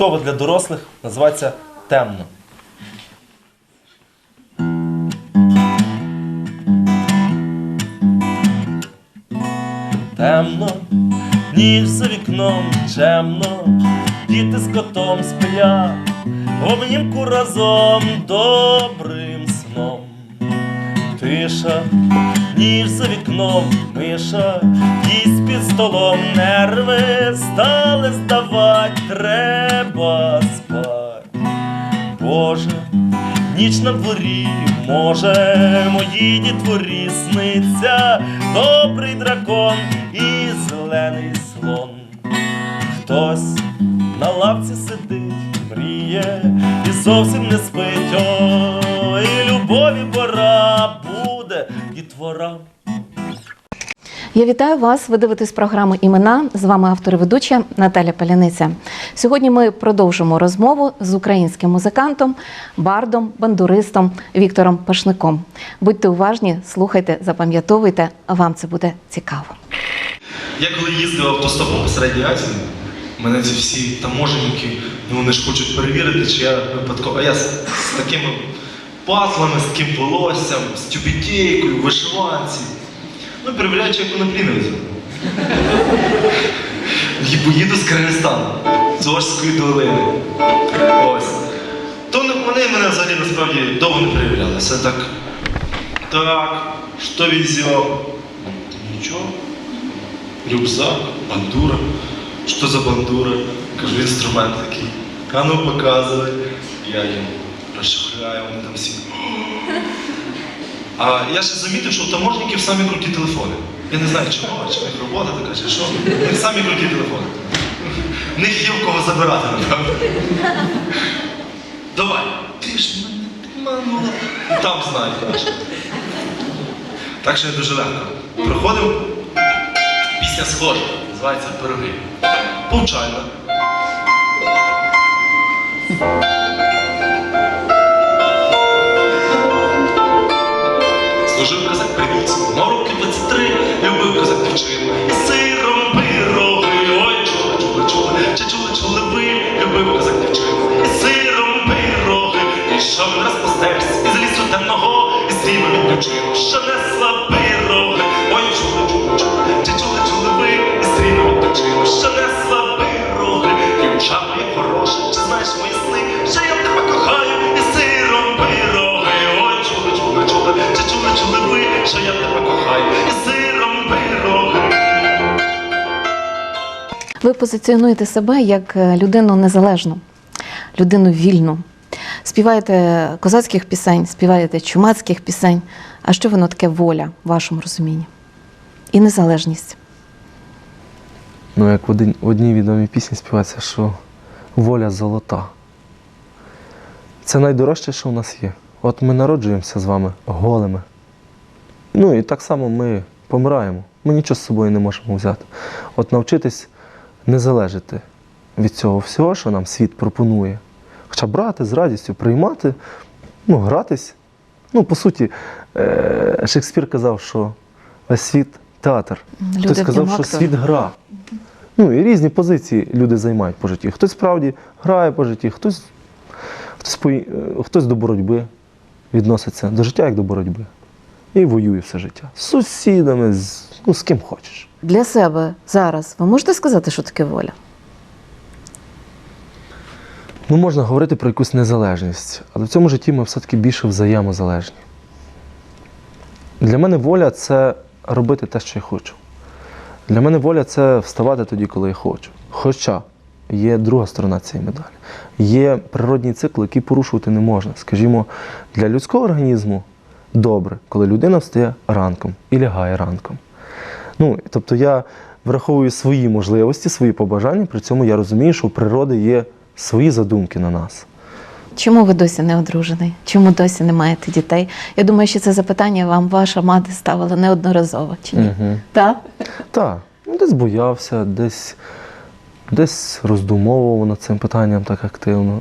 Колисково для дорослих називається темно. Темно, ніж за вікном чемно, діти з котом сплять, в обнімку разом добрим сном. Тиша, ніж за вікном миша, їсть під столом нерви стали здавать, треба ніч на дворі, може, мої дітворі сниться добрий дракон і зелений слон. Хтось на лавці сидить, мріє і зовсім не спить. Ой, любові пора буде дітвора. Я вітаю вас. Ви дивитесь програму Імена. З вами автор і ведуча Наталя Паляниця. Сьогодні ми продовжимо розмову з українським музикантом, бардом, бандуристом Віктором Пашником. Будьте уважні, слухайте, запам'ятовуйте, вам це буде цікаво. Я коли їздив автостопом по Середній Азії, мене ці всі таможенники, ну вони ж хочуть перевірити, чи я випадково. А я з, з такими патлами, з таким волоссям, з тюбітейкою, вишиванці. Ну, перевіряю, чи я коноплі не везу. І поїду з Киргизстану, з Ожської долини. Ось. То вони мене взагалі насправді довго не перевіряли. Все так. Так, що везем? Нічого. Рюкзак, бандура. Що за бандура? Кажу, інструмент такий. А ну показуй. Я їм розшахляю, вони там всі. А я ще замітив, що у таможників самі круті телефони. Я не знаю чого, чи них робота така, чи що. У них самі круті телефони. В них є в кого забирати, напевно. Давай, ти ж мене манула. Там знають краще. Так що я дуже легко. Проходив Пісня схожа, називається Пироги. Повчальна. Служив козак при війську, мав роки 23, любив козак дівчину. І сиром пироги, ой, чули, чули, чули, чи чули, чули ви, любив козак дівчину. І сиром пироги, і що він раз по стежці, із лісу темного, і стріми від дівчину, що несла пироги. Ой, чули, чули, чули, чи чули, чули ви, і стріми від дівчину, що несла пироги. Дівча моя хороша, чи знаєш мої сни, що я Ви позиціонуєте себе як е, людину незалежну, людину вільну. Співаєте козацьких пісень, співаєте чумацьких пісень. А що воно таке воля в вашому розумінні? І незалежність. Ну, як в, одній відомій пісні співається, що воля золота. Це найдорожче, що в нас є. От ми народжуємося з вами голими. Ну і так само ми помираємо. Ми нічого з собою не можемо взяти. От навчитись не залежати від цього всього, що нам світ пропонує. Хоча брати з радістю, приймати, ну, гратись. Ну, по суті, е- Шекспір казав, що весь світ театр. Люди Хтось сказав, що світ гра. Ну і різні позиції люди займають по житті. Хтось справді грає по житті, хтось, хтось, е, хтось до боротьби відноситься до життя як до боротьби. І воює все життя. З сусідами, з, ну, з ким хочеш. Для себе зараз ви можете сказати, що таке воля? Ну, можна говорити про якусь незалежність, але в цьому житті ми все-таки більше взаємозалежні. Для мене воля це робити те, що я хочу. Для мене воля це вставати тоді, коли я хочу. Хоча є друга сторона цієї медалі. Є природній цикл, який порушувати не можна. Скажімо, для людського організму добре, коли людина встає ранком і лягає ранком. Ну, тобто я враховую свої можливості, свої побажання, при цьому я розумію, що у природи є свої задумки на нас. Чому ви досі не одружений? Чому досі не маєте дітей? Я думаю, що це запитання вам ваша мати ставила неодноразово. Чи ні? Угу. Так? Так, ну, десь боявся, десь, десь роздумовував над цим питанням так активно.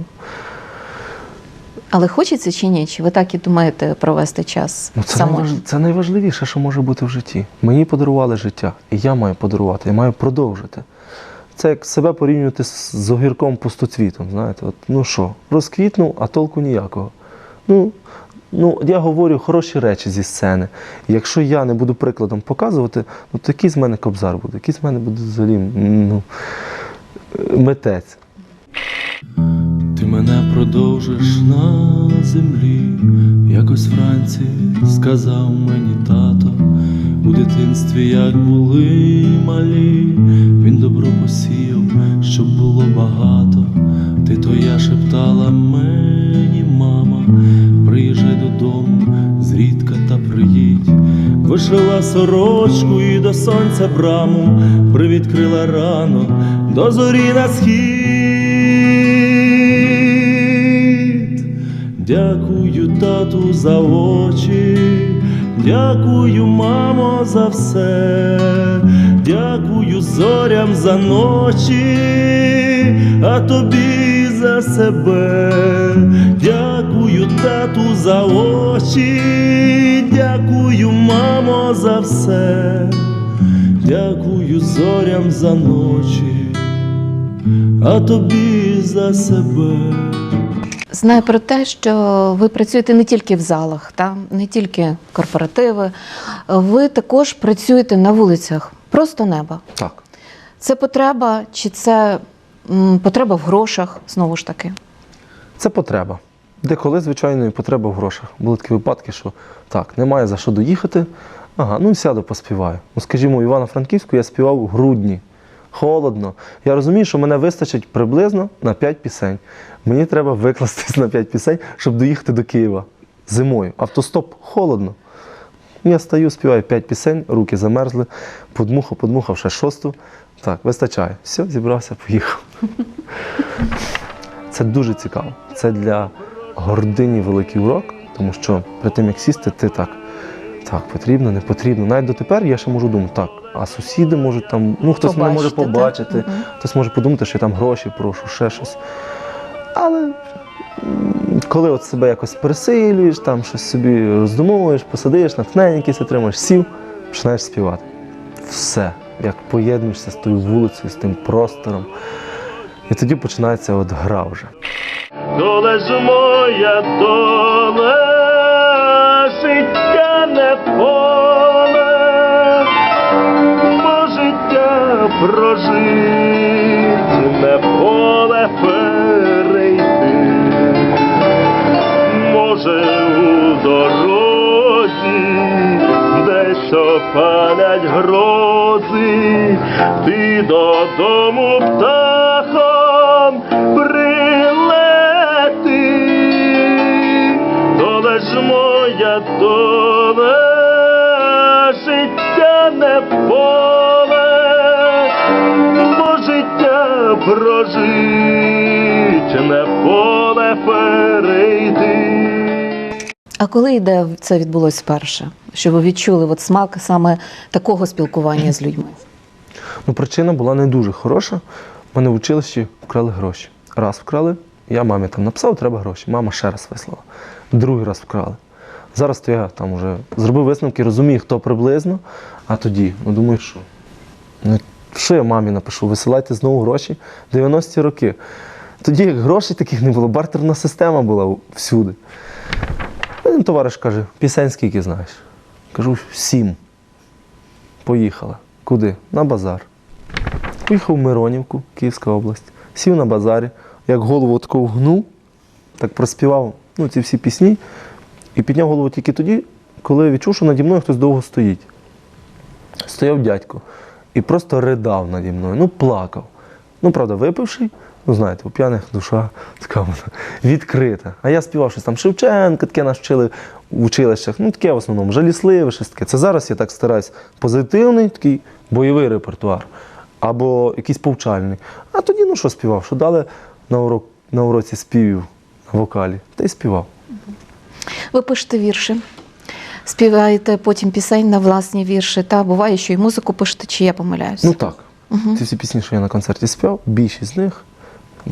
Але хочеться чи ні? Чи ви так і думаєте провести час Ну, це, найваж... це найважливіше, що може бути в житті. Мені подарували життя, і я маю подарувати, я маю продовжити це як себе порівнювати з, огірком пустоцвітом. Знаєте, от, ну що, розквітнув, а толку ніякого. Ну, ну, я говорю хороші речі зі сцени. Якщо я не буду прикладом показувати, ну, то який з мене кобзар буде, який з мене буде взагалі ну, е, митець. Ти мене продовжиш на землі, якось вранці сказав мені тато, у дитинстві як були малі, він добро посіяв, щоб було багато. Ти то я шептала мені, мама, приїжджай додому, зрідка та приїдь. Вишила сорочку і до сонця браму, привідкрила рано, до зорі на схід. Дякую, тату, за очі, дякую, мамо, за все, дякую зорям за ночі, а тобі за себе, дякую, тату, за очі, дякую, мамо, за все, дякую зорям за ночі, а тобі за себе. Знаю про те, що ви працюєте не тільки в залах, та не тільки корпоративи. Ви також працюєте на вулицях, просто неба. Так. Це потреба, чи це м, потреба в грошах знову ж таки? Це потреба. Деколи, звичайно, і потреба в грошах. Були такі випадки, що так, немає за що доїхати. Ага, ну сяду, поспіваю. Ну, скажімо, у Івано-Франківську я співав у грудні. Холодно. Я розумію, що мене вистачить приблизно на 5 пісень. Мені треба викластись на 5 пісень, щоб доїхати до Києва зимою. Автостоп холодно. Я стою, співаю 5 пісень, руки замерзли, подмухав, подмухав ще шосту. Так, вистачає. Все, зібрався, поїхав. Це дуже цікаво. Це для гордині великий урок, тому що перед тим, як сісти, ти так. Так, потрібно, не потрібно. Навіть дотепер я ще можу думати, так, а сусіди можуть там, ну хтось мене може Побачити, побачити, так? Хтось може подумати, що я там гроші прошу, ще щось. Але коли от себе якось пересилюєш, там щось собі роздумовуєш, посадиш, натхнення якесь отримаєш, сів, починаєш співати. Все, як поєднуєшся з тою вулицею, з тим простором. І тоді починається от гра вже. Доле ж моя доле, життя не поле, бо життя прожить, не поле опалять грози, ти додому птахом прилети, доле ж моя доле, життя не поле, бо життя прожить, не поле перейти. А коли і де це відбулось вперше? Що ви відчули от смак саме такого спілкування з людьми? Ну, причина була не дуже хороша. У мене в училищі вкрали гроші. Раз вкрали, я мамі там написав, треба гроші. Мама ще раз вислала. Другий раз вкрали. Зараз то я там вже зробив висновки, розумію, хто приблизно, а тоді, ну думаю, що? Ну, що я мамі напишу? Висилайте знову гроші 90-ті роки. Тоді як грошей таких не було, бартерна система була всюди. Один товариш каже, пісень скільки знаєш? Кажу, сім. Поїхала. Куди? На базар. Поїхав в Миронівку, Київська область. Сів на базарі, як голову таку гнув, так проспівав ну, ці всі пісні і підняв голову тільки тоді, коли відчув, що наді мною хтось довго стоїть. Стояв дядько і просто ридав наді мною, ну плакав. Ну, правда, випивший, ну знаєте, у п'яних душа така вона відкрита. А я співав щось там Шевченка, таке нас вчили в училищах. Ну, таке в основному жалісливе, щось таке. Це зараз я так стараюсь позитивний, такий бойовий репертуар або якийсь повчальний. А тоді, ну що співав? Що дали на, урок, на уроці співів на вокалі, та й співав. Ви пишете вірші, співаєте потім пісень на власні вірші, та буває, що і музику пишете, чи я помиляюсь? Ну так. Ці всі пісні, що я на концерті співав, більшість з них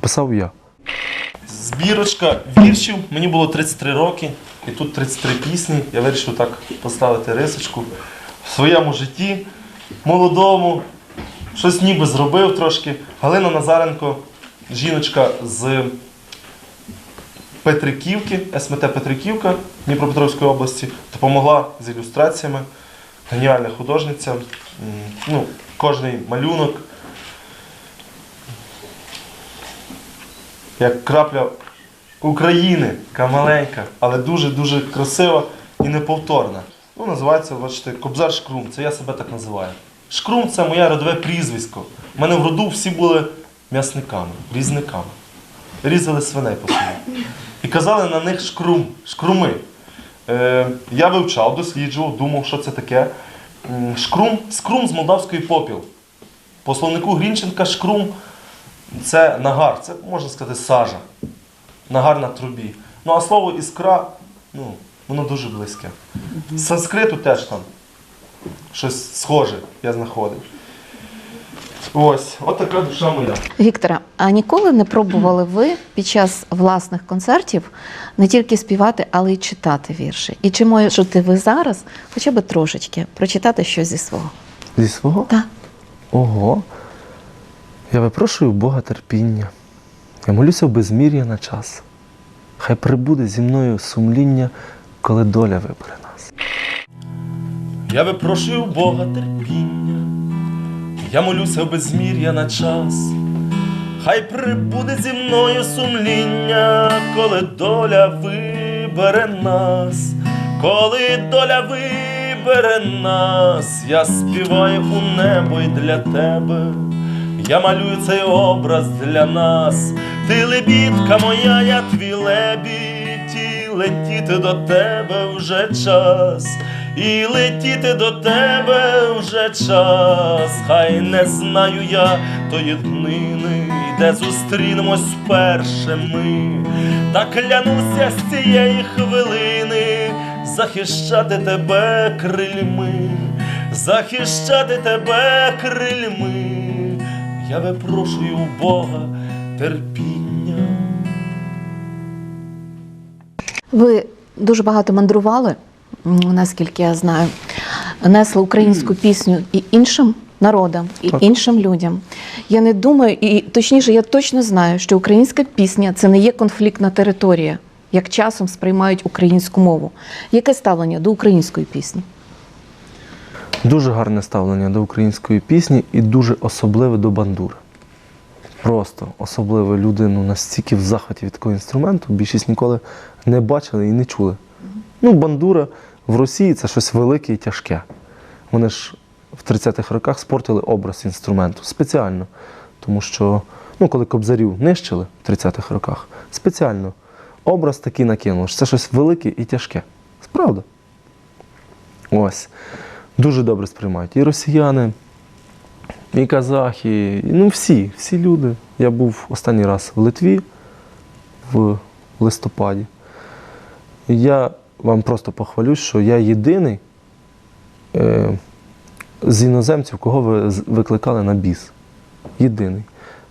писав я. Збірочка віршів. Мені було 33 роки, і тут 33 пісні. Я вирішив так поставити рисочку в своєму житті, молодому, щось ніби зробив трошки. Галина Назаренко, жіночка з Петриківки, СМТ Петриківка Дніпропетровської області, допомогла з ілюстраціями. Геніальна художниця. Ну, кожний малюнок. Як крапля України, така маленька, але дуже-дуже красива і неповторна. Ну, називається, бачите, Кобзар Шкрум. Це я себе так називаю. Шкрум це моє родове прізвисько. У мене в роду всі були м'ясниками, різниками. Різали свиней по селі. І казали на них шкрум, шкруми. Е, я вивчав, досліджував, думав, що це таке. Шкрум, скрум з молдавської попіл. По словнику Грінченка шкрум це нагар, це можна сказати сажа. Нагар на трубі. Ну а слово іскра, ну, воно дуже близьке. З санскриту теж там щось схоже я знаходив. Ось, от така душа моя. Вікторе, а ніколи не пробували ви під час власних концертів не тільки співати, але й читати вірші? І чи можете ви зараз хоча б трошечки прочитати щось зі свого? Зі свого? Так. Ого. Я випрошую Бога терпіння. Я молюся в безмір'я на час. Хай прибуде зі мною сумління, коли доля вибере нас. Я випрошую Бога терпіння, я молюся в безмір'я на час. Хай прибуде зі мною сумління, коли доля вибере нас, коли доля вибере нас, я співаю у небо й для тебе. Я малюю цей образ для нас, ти лебідка моя, я твій лебідь, летіти до тебе вже час, і летіти до тебе вже час, хай не знаю я тої днини, де зустрінемось вперше ми, та клянуся з цієї хвилини захищати тебе крильми, захищати тебе крильми. Я випрошую у Бога терпіння. Ви дуже багато мандрували, наскільки я знаю, несли українську пісню і іншим народам, і Так. іншим людям. Я не думаю, і точніше, я точно знаю, що українська пісня це не є конфліктна територія, як часом сприймають українську мову. Яке ставлення до української пісні? Дуже гарне ставлення до української пісні і дуже особливе до бандури. Просто особливе люди ну, настільки в захваті від такого інструменту, більшість ніколи не бачили і не чули. Ну, бандура в Росії це щось велике і тяжке. Вони ж в 30-х роках спортили образ інструменту спеціально. Тому що, ну, коли кобзарів нищили в 30-х роках, спеціально образ такий накинули, що це щось велике і тяжке. Справда. Ось. Дуже добре сприймають. І росіяни, і казахи, і, ну всі, всі люди. Я був останній раз в Литві в листопаді. Я вам просто похвалюсь, що я єдиний е, з іноземців, кого ви викликали на біс. Єдиний.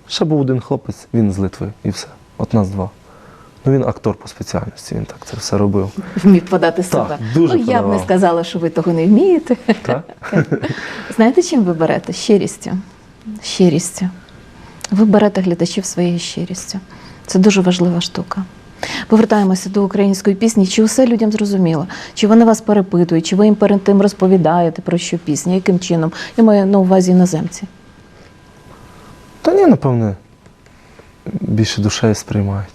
Ще був один хлопець, він з Литви, і все. От нас два. Ну він актор по спеціальності, він так це все робив. Вмів подати себе. дуже ну, я б не сказала, що ви того не вмієте. Так? Знаєте, чим ви берете? Щирістю. Щирістю. Ви берете глядачів своєю щирістю. Це дуже важлива штука. Повертаємося до української пісні. Чи усе людям зрозуміло? Чи вони вас перепитують, чи ви їм перед тим розповідаєте про що пісня, яким чином? Я маю на увазі іноземці. Та ні, напевне, більше душею сприймають.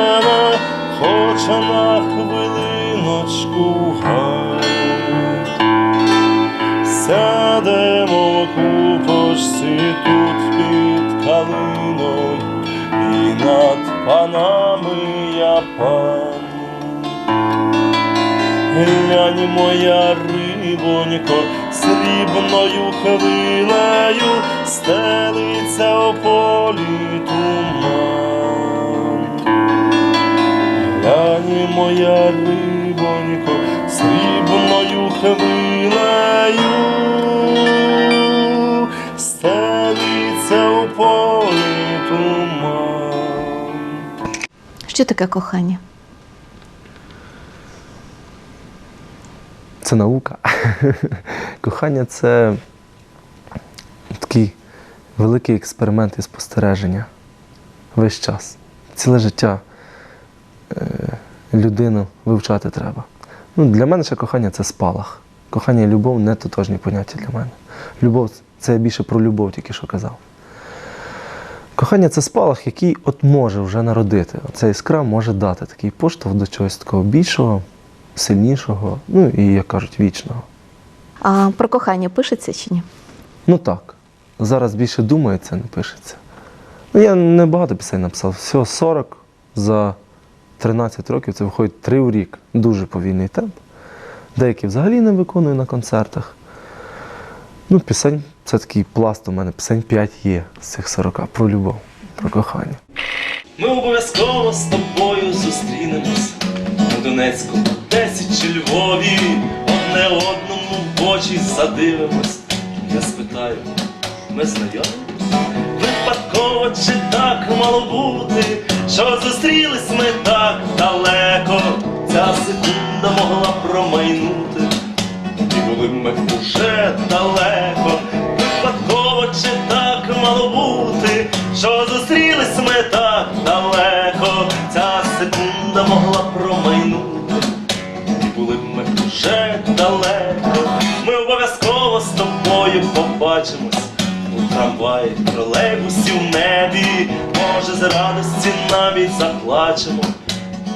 хоч на хвилиночку гай. Сядемо в купочці тут під калиною, і над панами я пан. Глянь, моя рибонько, срібною хвилею стелиться у полі туман. Моя рибонько, срібною хвилею стелиться у полі туман. Що таке кохання? Це наука. Кохання це такий великий експеримент і спостереження. Весь час. Ціле життя е, людину вивчати треба. Ну, для мене ще кохання це спалах. Кохання і любов не тотожні поняття для мене. Любов це я більше про любов тільки що казав. Кохання це спалах, який от може вже народити. Оця іскра може дати такий поштовх до чогось такого більшого, сильнішого, ну і, як кажуть, вічного. А про кохання пишеться чи ні? Ну так. Зараз більше думається, не пишеться. Ну, я не багато пісень написав. Всього 40 за 13 років це виходить 3 в рік. Дуже повільний темп. Деякі взагалі не виконую на концертах. Ну, пісень це такий пласт у мене. Пісень 5 є з цих 40 про любов, про кохання. Ми обов'язково з тобою зустрінемось у Донецьку, Одесі чи Львові, одне одному в очі задивимось. Я спитаю, ми знайомі? Випадково чи так мало бути, що зустрілись ми так далеко, тролейбусі в небі, може з радості навіть заплачемо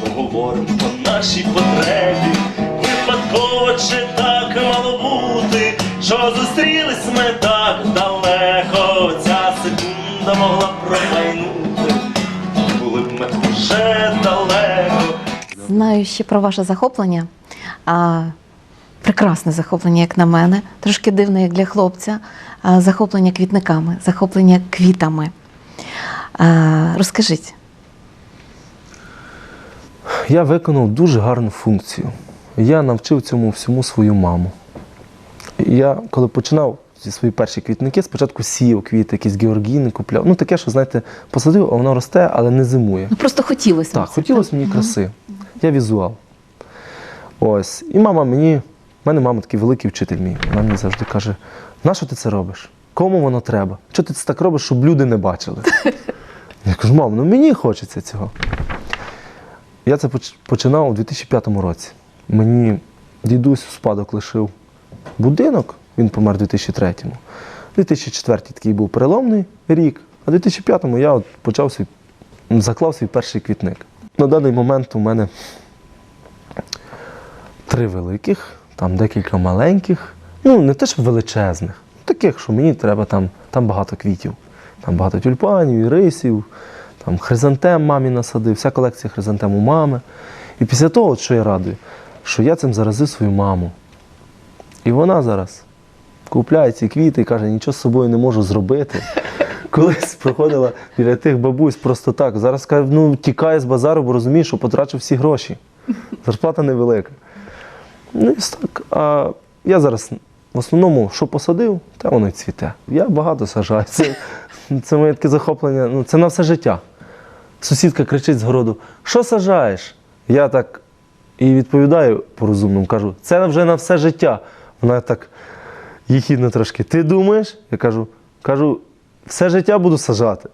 поговоримо по нашій потребі. Випадково чи так мало бути, що зустрілись ми так далеко. Ця секунда могла промайнути, були б ми вже далеко. Знаю ще про ваше захоплення. А, прекрасне захоплення, як на мене, трошки дивне, як для хлопця. Захоплення квітниками, захоплення квітами. Розкажіть. Я виконав дуже гарну функцію. Я навчив цьому всьому свою маму. Я коли починав зі свої перші квітники, спочатку сіяв квіти, якісь георгіни купляв. Ну таке, що знаєте, посадив, а воно росте, але не зимує. Ну просто хотілося. Так, хотілося мені краси. Я візуал. Ось. І мама мені, в мене мама такий великий вчитель мій. Вона мені завжди каже: нащо ти це робиш? Кому воно треба? Чого ти це так робиш, щоб люди не бачили? Я кажу, мам, ну мені хочеться цього. Я це починав у 2005 році. Мені дідусь у спадок лишив будинок, він помер у 2003-му. 2004 такий був переломний рік, а у 2005-му я от почав свій, заклав свій перший квітник. На даний момент у мене три великих, там декілька маленьких, ну не те, що величезних, таких, що мені треба там, там багато квітів. Там багато тюльпанів, ірисів, там хризантем мамі насадив, вся колекція хризантем у мами. І після того, от що я радую, що я цим заразив свою маму. І вона зараз купляє ці квіти і каже, нічого з собою не можу зробити. Колись проходила біля тих бабусь просто так. Зараз каже, ну тікає з базару, бо розуміє, що потрачу всі гроші. Зарплата невелика. Ну і так. А я зараз в основному, що посадив, те воно й цвіте. Я багато сажаю. Це, це моє таке захоплення, ну це на все життя. Сусідка кричить з городу: що сажаєш? Я так і відповідаю по-розумному, кажу, це вже на все життя. Вона так їхідно трошки. Ти думаєш? Я кажу, кажу, все життя буду сажати.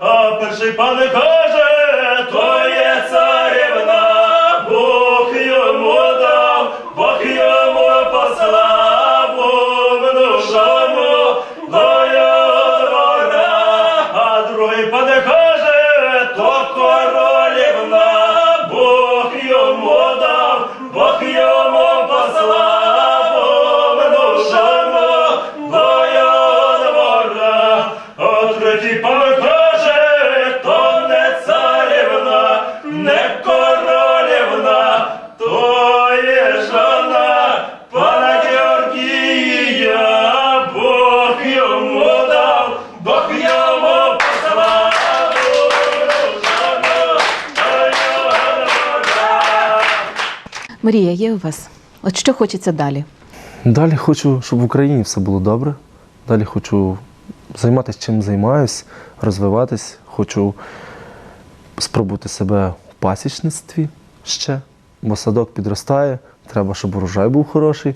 А перший пане каже, то Мрія є у вас? От що хочеться далі? Далі хочу, щоб в Україні все було добре. Далі хочу займатися чим займаюсь, розвиватись. Хочу спробувати себе в пасічництві ще, бо садок підростає, треба, щоб урожай був хороший,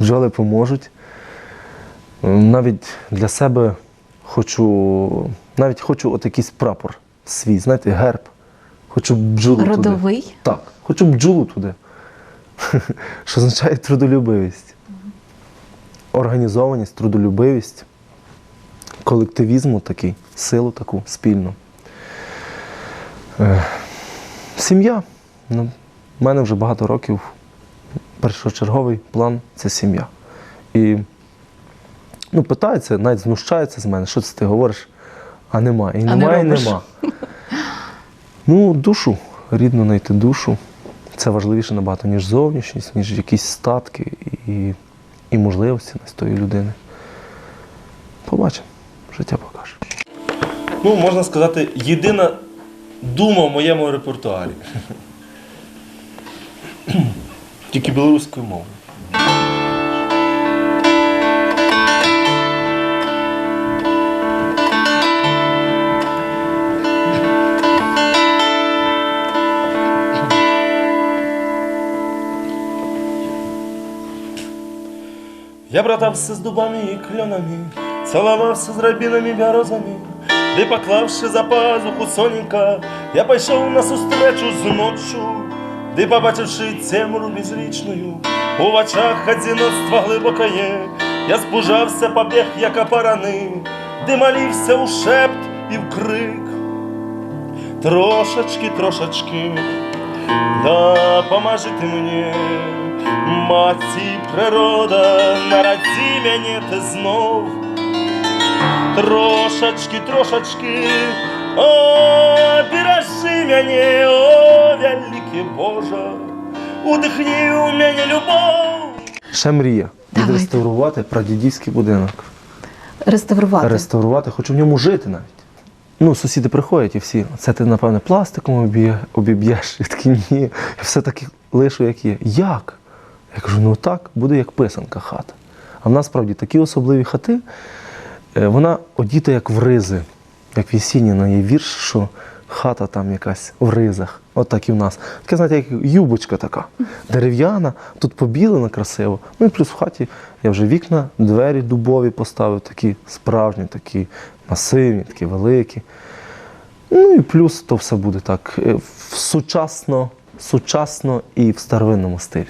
бджоли поможуть. Навіть для себе хочу, навіть хочу от якийсь прапор свій, знаєте, герб. Хочу бджолу туди. Родовий? Так, хочу бджолу туди. Що означає трудолюбивість. Організованість, трудолюбивість, колективізму такий, силу таку спільну. Сім'я. Ну, в мене вже багато років. Першочерговий план це сім'я. І ну, питаються, навіть знущаються з мене, що це ти говориш, а немає. І немає, і нема. Ну, душу, рідно знайти душу. Це важливіше набагато, ніж зовнішність, ніж якісь статки і, і можливості з тої людини. Побачимо, життя покаже. Ну, можна сказати, єдина дума в моєму репертуарі. Тільки білоруською мовою. Я братався з дубами і кльонами, цілувався з рабінами і березами, де поклавши за пазуху соненька, я пішов на зустрічу з ночу, де побачивши темру безлічною, у очах одиноцтва глибокое, я збужався, побіг, як опараний, де молився у шепт і в крик. Трошечки, трошечки, да поможи ти мені, маті природа, народи мене ти знов. Трошечки, трошечки, о, бережи мене, о, великий Боже, удихни у мене любов. Ще мрія відреставрувати прадідівський будинок. Реставрувати. Реставрувати, хочу в ньому жити навіть. Ну, сусіди приходять і всі, це ти, напевне, пластиком обіб'єш. І такі ні. Я все таки лишу, як є. Як? Я кажу, ну так, буде як писанка хата. А в нас такі особливі хати, е, вона одіта як в ризи, як в Єсініна є вірш, що хата там якась в ризах. От так і в нас. Таке, знаєте, як юбочка така, дерев'яна, тут побілена красиво. Ну і плюс в хаті я вже вікна, двері дубові поставив, такі справжні, такі масивні, такі великі. Ну і плюс то все буде так е, сучасно, сучасно і в старовинному стилі.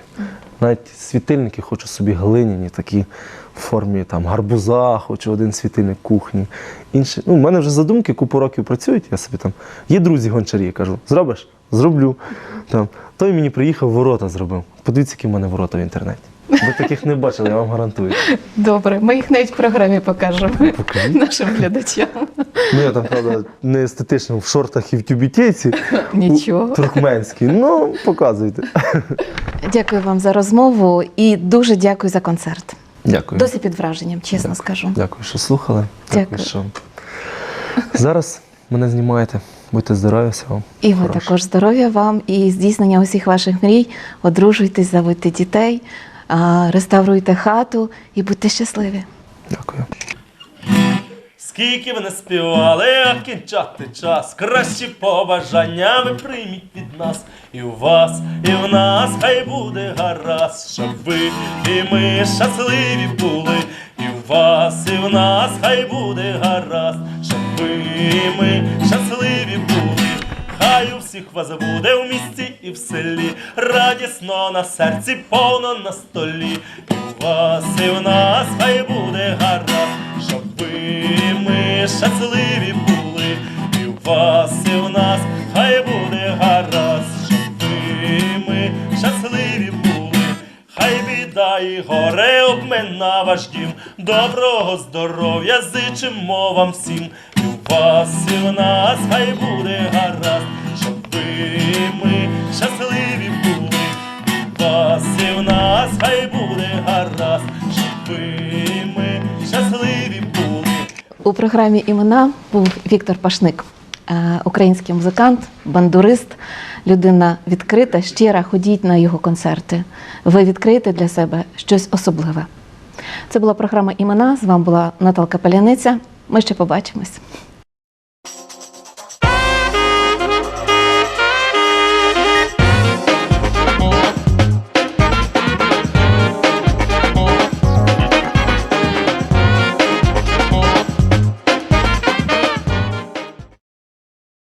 Навіть світильники хочу собі глиняні, такі в формі там, гарбуза, хочу один світильник кухні. Інші. Ну, у мене вже задумки купу років працюють, я собі там. Є друзі гончарі, я кажу, зробиш? Зроблю. Там. Той мені приїхав, ворота зробив. Подивіться, які в мене ворота в інтернеті. Ви таких не бачили, я вам гарантую. Добре, ми їх навіть в програмі покажемо Покажіть. нашим глядачам. Ну, я там, правда, не естетично в шортах і в тюбітейці. Нічого. Туркменський. Ну, показуйте. Дякую вам за розмову і дуже дякую за концерт. Дякую. Досі під враженням, чесно скажу. Дякую, що слухали. Дякую. що зараз мене знімаєте. Будьте здорові, всього. І ви хорошого. також здоров'я вам і здійснення усіх ваших мрій. Одружуйтесь, заводьте дітей, реставруйте хату і будьте щасливі. Дякую. Скільки ви не співали, а кінчати час. Кращі побажання ви прийміть від нас. І у вас, і в нас хай буде гаразд, щоб ви і ми щасливі були. І у вас, і в нас хай буде гаразд, щоб ви і ми щасливі були. У всіх вас буде в місті і в селі, радісно на серці, повно на столі. І у вас, і в нас хай буде гаразд, щоб ви ми щасливі були. І у вас, і в нас хай буде гаразд, щоб ви ми щасливі були. Хай біда і горе обмина ваш дім, доброго здоров'я зичимо вам всім. І у вас і в нас хай буде гаразд, щасливі були. Вас і в нас хай буде гаразд, щоб ми щасливі були. У програмі імена був Віктор Пашник, е, український музикант, бандурист, людина відкрита, щира. Ходіть на його концерти. Ви відкриєте для себе щось особливе. Це була програма Імена. З вами була Наталка Паляниця. Ми ще побачимось.